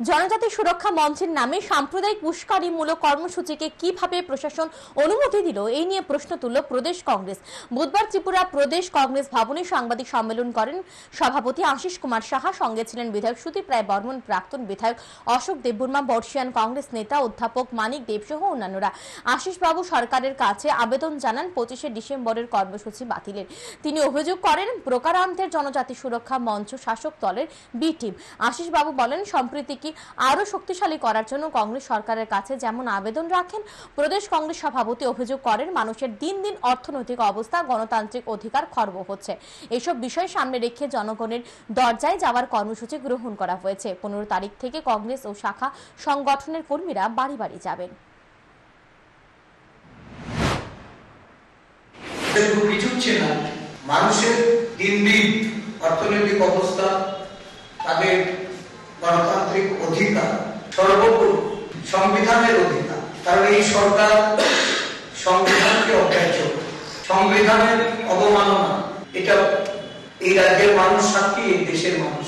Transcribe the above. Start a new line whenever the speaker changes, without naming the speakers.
জনজাতি সুরক্ষা মঞ্চের নামে সাম্প্রদায়িক উস্কানিমূলক কর্মসূচিকে কীভাবে প্রশাসন অনুমতি দিল, এই নিয়ে প্রশ্ন তুলল প্রদেশ কংগ্রেস। বুধবার ত্রিপুরা প্রদেশ কংগ্রেস ভবনে সাংবাদিক সম্মেলন করেন সভাপতি আশিস কুমার সাহা, সঙ্গে ছিলেন বিধায়ক সুদীপ রায় বর্মন, প্রাক্তন বিধায়ক অশোক দেববর্মা, বর্ষিয়ান কংগ্রেস নেতা অধ্যাপক মানিক দেব সহ অন্যান্যরা। আশিস বাবু সরকারের কাছে আবেদন জানান, পঁচিশে ডিসেম্বরের কর্মসূচি বাতিলের। তিনি অভিযোগ করেন, প্রকারান্তের জনজাতি সুরক্ষা মঞ্চ শাসক দলের বি টিম। আশিস বাবু বলেন সম্প্রীতিকে আরও শক্তিশালী করার জন্য কংগ্রেস সরকারের কাছে যেমন আবেদন রাখেন, প্রদেশ কংগ্রেস সভাপতি অভিযোগ করেন, মানুষের দিন দিন অর্থনৈতিক অবস্থা, গণতান্ত্রিক অধিকার খর্ব হচ্ছে। এসব বিষয় সামনে রেখে জনগণের দরজায় যাওয়ার কর্মসূচি গ্রহণ করা হয়েছে। পনেরো তারিখ থেকে কংগ্রেস ও শাখা সংগঠনের কর্মীরা বাড়ি বাড়ি যাবেন।
মানুষের দিন দিন অর্থনৈতিক অবস্থা, তাদের গণতান্ত্রিক অধিকার, সর্বোপরি সংবিধানের অধিকার। কারণ এই সরকার সংবিধানকে অগ্রাহ্য সংবিধানের অবমাননা, এটা এই রাজ্যের মানুষ সাক্ষী, এই দেশের মানুষ।